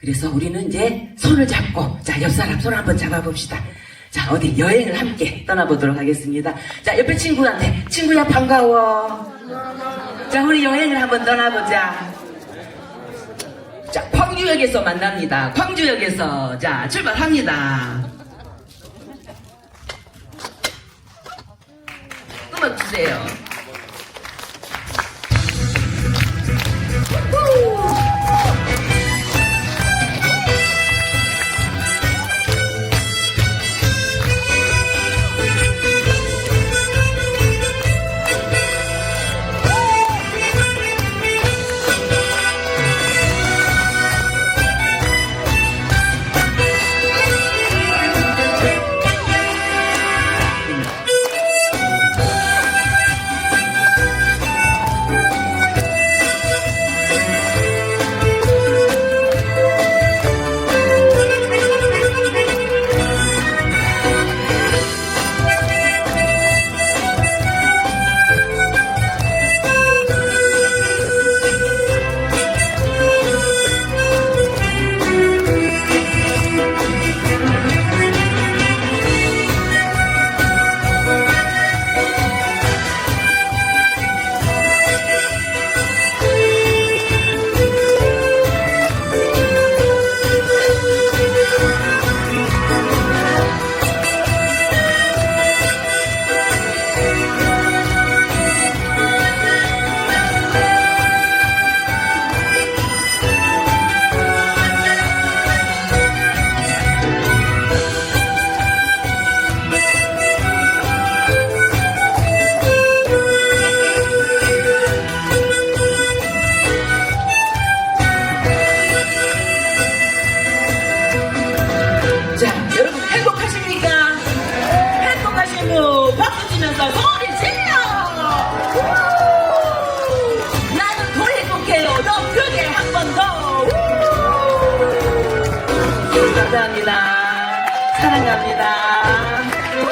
그래서 우리는 이제 손을 잡고, 자, 옆 사람 손 한번 잡아봅시다. 자, 어디 여행을 함께 떠나보도록 하겠습니다. 자, 옆에 친구한테, 친구야, 반가워. 자, 우리 여행을 한번 떠나보자. 자, 광주역에서 만납니다. 광주역에서, 자, 출발합니다. 음악 주세요. 치면서 소리 질러! 우! 나는 더 행복해요. 더 크게 한 번 더! 우! 감사합니다. 사랑합니다. 노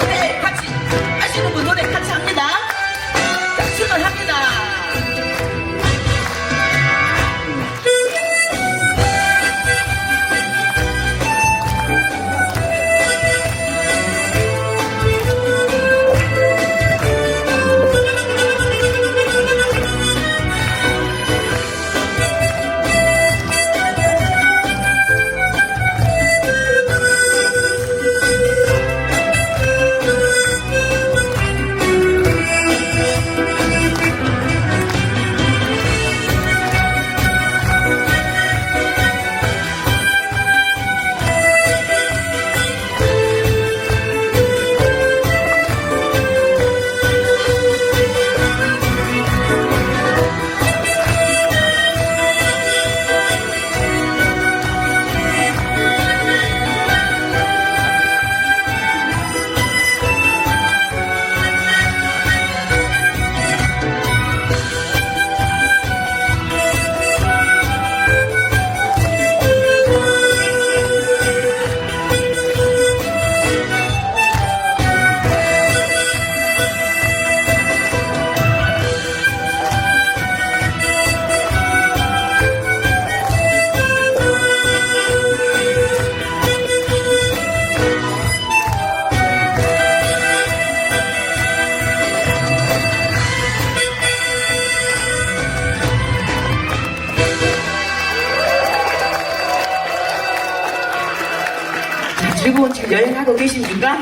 자, 즐거운 지금 여행하고 계십니까?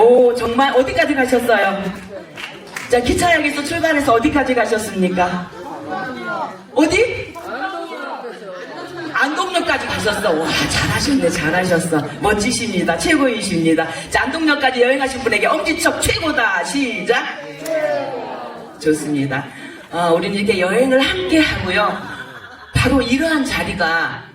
오, 정말 어디까지 가셨어요? 자, 기차역에서 출발해서 어디까지 가셨습니까? 어디? 안동역까지 가셨어. 와, 잘하셨네, 잘하셨어. 멋지십니다. 최고이십니다. 자, 안동역까지 여행하신 분에게 엄지척 최고다. 시작. 좋습니다. 어, 우리는 이렇게 여행을 함께 하고요. 바로 이러한 자리가